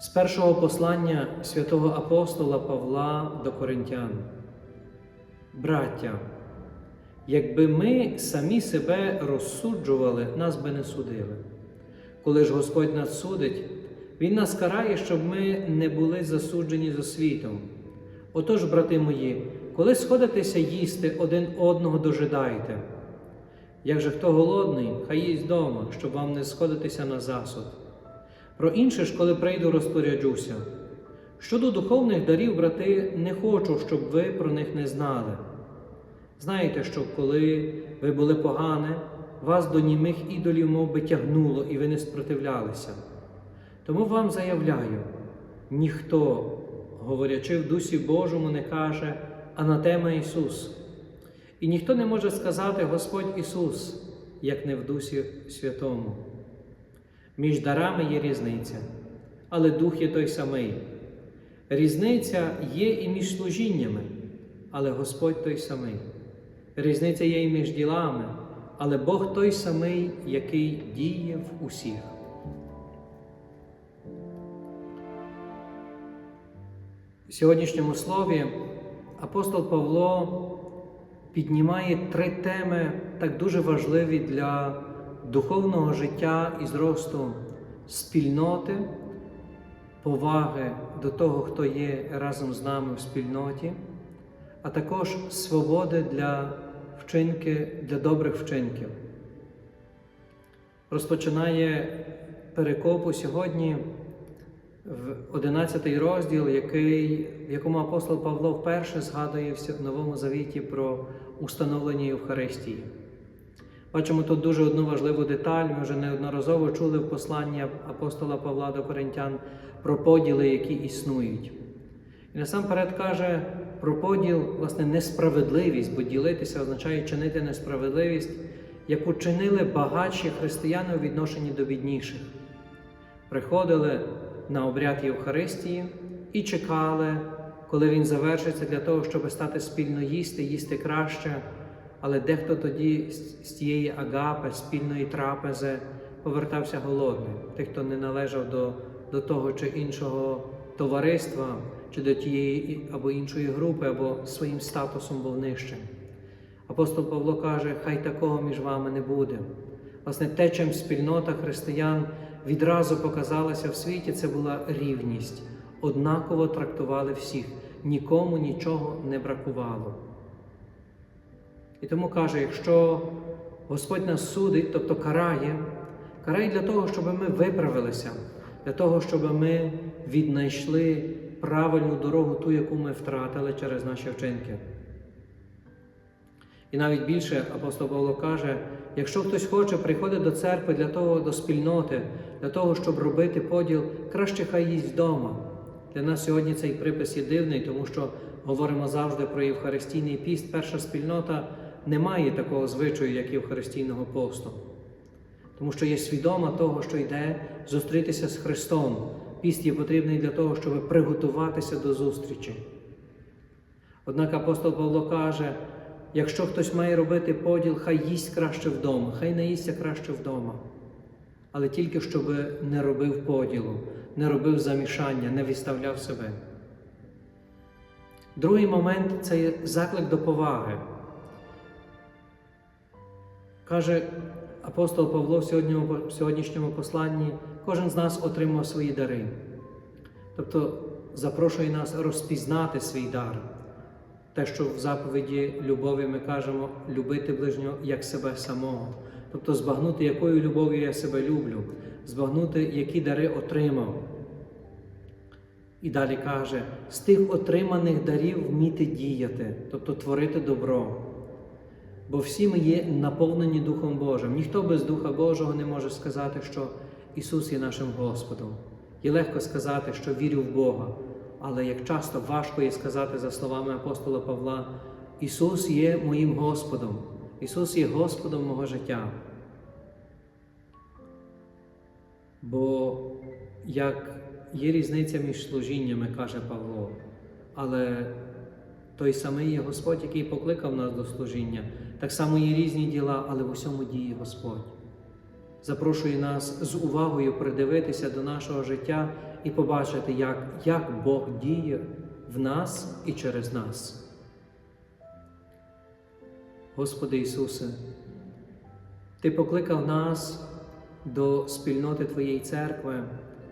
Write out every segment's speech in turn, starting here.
З першого послання святого апостола Павла до Коринтян. Браття, якби ми самі себе розсуджували, нас би не судили. Коли ж Господь нас судить, Він нас карає, щоб ми не були засуджені за світом. Отож, брати мої, коли сходитеся їсти один одного дожидайте. Як же хто голодний, хай їсть дома, щоб вам не сходитися на засуд. Про інше ж, коли прийду, розпоряджуся. Щодо духовних дарів, брати, не хочу, щоб ви про них не знали. Знаєте, що коли ви були погані, вас до німих ідолів мов би, тягнуло, і ви не спротивлялися. Тому вам заявляю: ніхто, говорячи в Дусі Божому, не каже Анатема Ісус. І ніхто не може сказати Господь Ісус, як не в Дусі Святому. Між дарами є різниця, але Дух є той самий. Різниця є і між служіннями, але Господь той самий. Різниця є і між ділами, але Бог той самий, який діє в усіх. В сьогоднішньому слові апостол Павло піднімає три теми, так дуже важливі для духовного життя і зросту спільноти, поваги до того, хто є разом з нами в спільноті, а також свободи для вчинки, для добрих вчинків. Розпочинає перекопу сьогодні в 11 розділ, який, в якому апостол Павло вперше згадує в Новому Завіті про установлення Євхаристії. Бачимо тут дуже одну важливу деталь. Ми вже неодноразово чули в посланні апостола Павла до Коринтян про поділи, які існують. І насамперед каже про поділ, власне, несправедливість, бо ділитися означає чинити несправедливість, яку чинили багатші християни у відношенні до бідніших. Приходили на обряд Євхаристії і чекали, коли він завершиться, для того, щоб стати спільно їсти, їсти краще. Але дехто тоді з тієї агапи, спільної трапези, повертався голодним. Тих, хто не належав до, до того чи іншого товариства, чи до тієї або іншої групи, або своїм статусом був нижчим. Апостол Павло каже, хай такого між вами не буде. Власне, те, чим спільнота християн відразу показалася в світі, це була рівність. Однаково трактували всіх, нікому нічого не бракувало. І тому каже, якщо Господь нас судить, тобто карає, карає для того, щоб ми виправилися, для того, щоб ми віднайшли правильну дорогу, ту, яку ми втратили через наші вчинки. І навіть більше апостол Павло каже, якщо хтось хоче приходити до церкви для того, до спільноти, для того, щоб робити поділ, краще хай їсть вдома. Для нас сьогодні цей припис є дивний, тому що говоримо завжди про Євхаристійний піст. Перша спільнота не має такого звичаю, як Євхаристійного посту. Тому що є свідома того, що йде зустрітися з Христом. Піст є потрібний для того, щоб приготуватися до зустрічі. Однак апостол Павло каже, якщо хтось має робити поділ, хай їсть краще вдома, хай не їсться краще вдома. Але тільки щоб не робив поділу, не робив замішання, не відставляв себе. Другий момент це є заклик до поваги. Каже апостол Павло в сьогоднішньому посланні, кожен з нас отримав свої дари. Тобто запрошує нас розпізнати свій дар. Те, що в заповіді любові ми кажемо любити ближнього як себе самого, тобто збагнути, якою любов'ю я себе люблю, збагнути, які дари отримав. І далі каже, з тих отриманих дарів вміти діяти, тобто творити добро. Бо всі ми є наповнені Духом Божим. Ніхто без Духа Божого не може сказати, що Ісус є нашим Господом. Є легко сказати, що вірю в Бога, але як часто важко є сказати за словами апостола Павла, Ісус є моїм Господом, Ісус є Господом мого життя. Бо як є різниця між служіннями, каже Павло, але той самий є Господь, який покликав нас до служіння, так само є різні діла, але в усьому діє Господь. Запрошує нас з увагою придивитися до нашого життя і побачити, як, як Бог діє в нас і через нас. Господи Ісусе, Ти покликав нас до спільноти Твоєї церкви,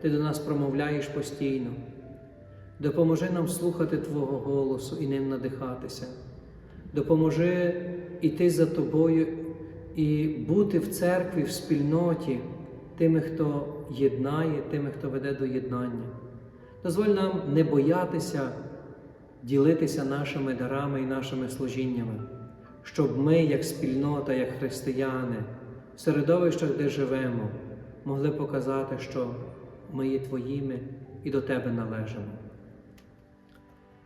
Ти до нас промовляєш постійно. Допоможи нам слухати Твого голосу і ним надихатися. Допоможи іти за Тобою і бути в церкві, в спільноті тими, хто єднає, тими, хто веде до єднання. Дозволь нам не боятися ділитися нашими дарами і нашими служіннями, щоб ми, як спільнота, як християни, в середовищах, де живемо, могли показати, що ми є Твоїми і до Тебе належимо.